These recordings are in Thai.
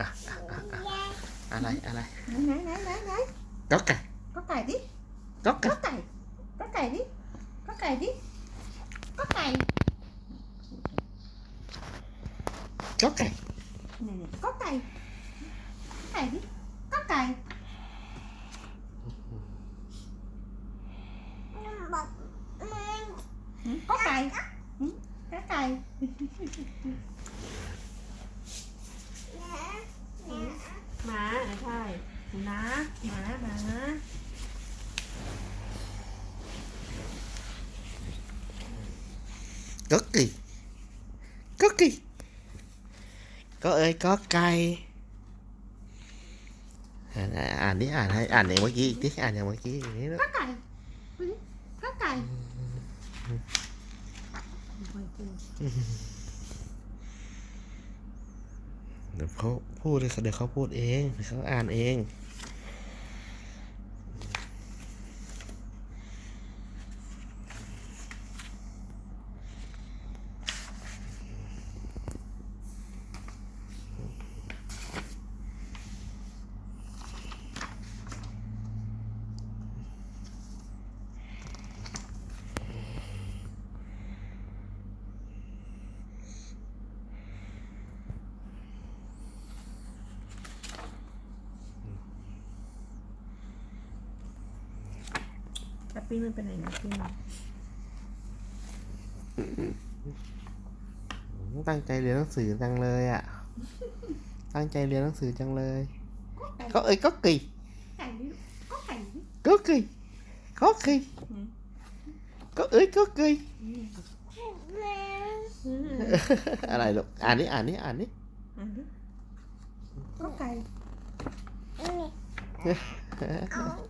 À, à, à, à, à. à này à này này này này này có cày có cày đi có cày có cày có cày đi có cày đi có cày có cày này này có cày có cày đi có cày นะหมาหมาก็กี่ก็กี่ก็เอ้ยก็ไก่อ่านดิอ่านให้อ่านอย่างเมื่อกี้ดิอ่านอย่างเมื่อกี้อย่างนี้นะก็ไก่ก็ไก่เดี๋ยวเขาพูดเลยเดี๋ยวเขาพูดเองเขาอ่านเองปี้มันเป็นอะไรนะพี่ตั้งใจเรียนหนังสือจังเลยอ่ะ ตั้งใจเรียนหนังสือจังเลยก็เอ้ยก็กีก็กีก็กีก็เอ้ยก็กีอะไรลูก อ่านนี้อ่านนี้อ่านนี้ก็ไก่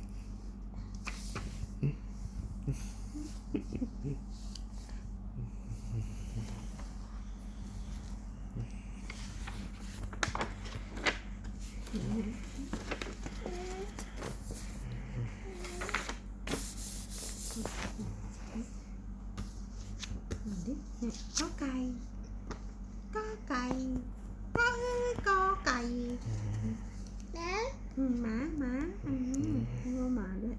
má má ừ. không má đấy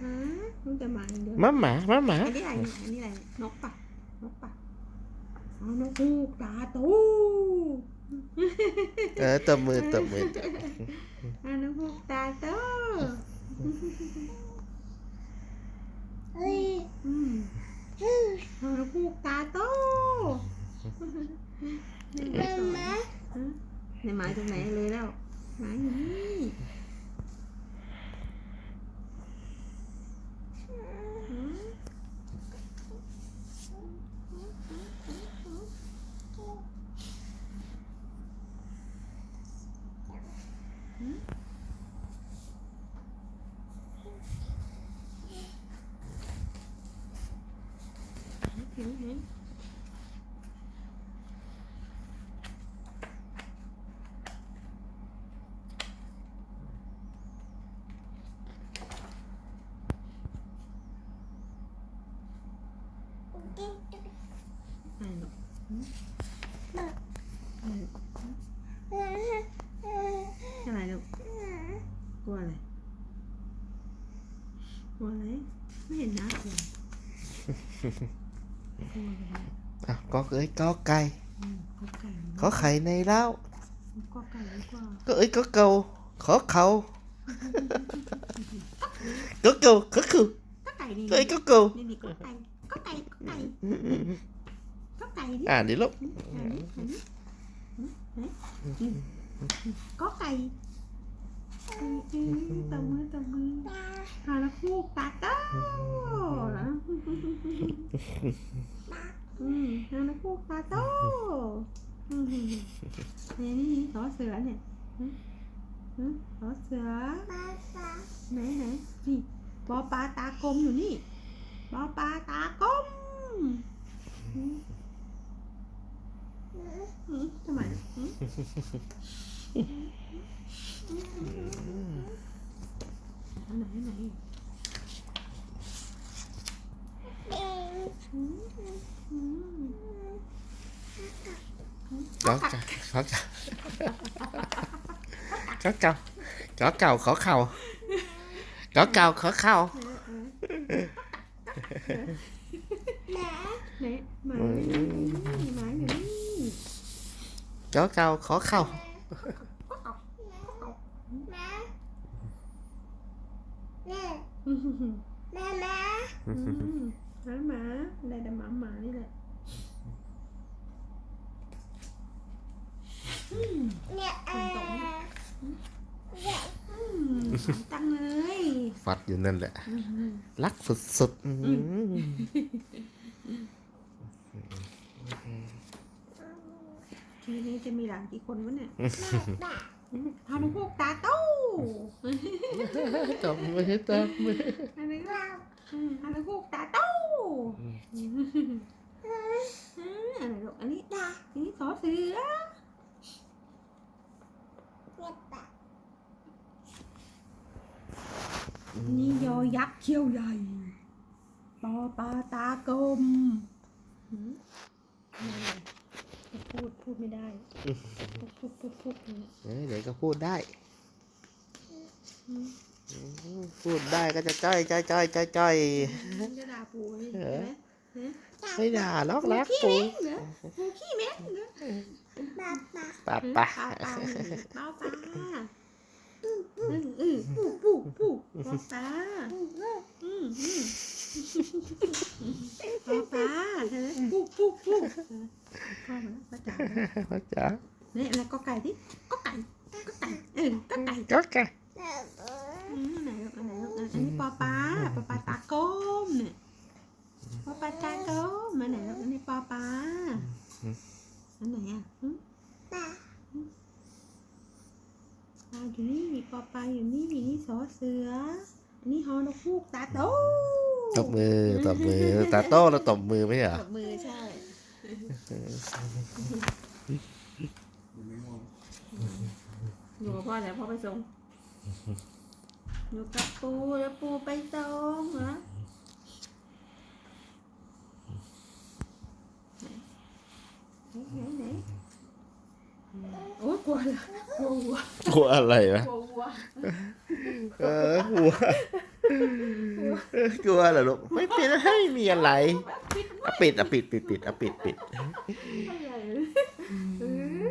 má không cho má được má má má má anh đi lại anh đi lại nốt bà nốt bà ờ, nó cu tà tu à, tầm mười tầm mười à, nó cu tà tu ừ. ờ, nó cu tà tu mẹ mẹ tụi mẹ lừa đâu mãi gì kiểu vậy cái này được qua này qua lấy mấy hình ác rồi à, có cái có cây có khay này đâu có ấy có câu khó câu có câu có câu có ấy có câu à đến lúc có cây à, tao mới tao mới hà là khu tạt đó อืมนางนักพูกตาโตอืมนี่นี่น่อเสือเนี่ยอืมอืมเสือไหนไหนนี่ปอปลาตากลมอยู่นี่ปอปลาตากลมอืมอืมทำไมอืม chó cào chó cào chó cào chó cào khó khào chó cào khó khào chó cào khó khào Mama. Mama. Mama. Đây là mama đi này. ตังเลย ฟัดอยู่นั่นแหละรักสุด ๆ อืมทีนี้จะมีหลานกี่คนวะเนี่ยพานุพกตาโตจับมือจับมือฮานุพกตาโตยักษ์เขี้ยวใหญ่ปอปลาตากลมพูดพูดไม่ได้พูดพูดพูดเดี๋ยวก็พูดได้ พูดได้ ก็จะจ้อยจ้อยจ้อยจ้อยจ้อยจะด่าปู่ใช่ไหมไม่ด่าล็อกลักปู่ขี้เม้นป้าป้าป้าป้าป้าป้าอืมอืมปูปูปูปอป้าอืมอืมปอป้าเธอปูปูปูพ่อมันป้าจ๋าเนี่ยแล้วก็ไก่ที่ก็ไก่ก็ไก่เออก็ไก่ก็ไก่ไหนไหนอันนี้ปอป้าปอป้าตาก้มเนี่ยปอป้าตาก้มมาไหนอันนี้ปอป้าอันไหนอ่ะปลาอยู่นี่ปอปลาอยู่นี่นี่สอเสือ อันนี้ฮอนกฮูกตาโตตบมือตบมือตาโตแเราตบมือไหมอ่ะตบมือใช่อยู่กับพ่อแหนพ่อไปส่งอยู่กับปูแล้วปูไปส่งเหรอกลัวอะไรนะกลัวัวอกลัวเออกหรอลูก ไม่เป็นให้มมีอะไรอ่ะปิด อ่ะปิดปิดปิดอ่ะปิดปิด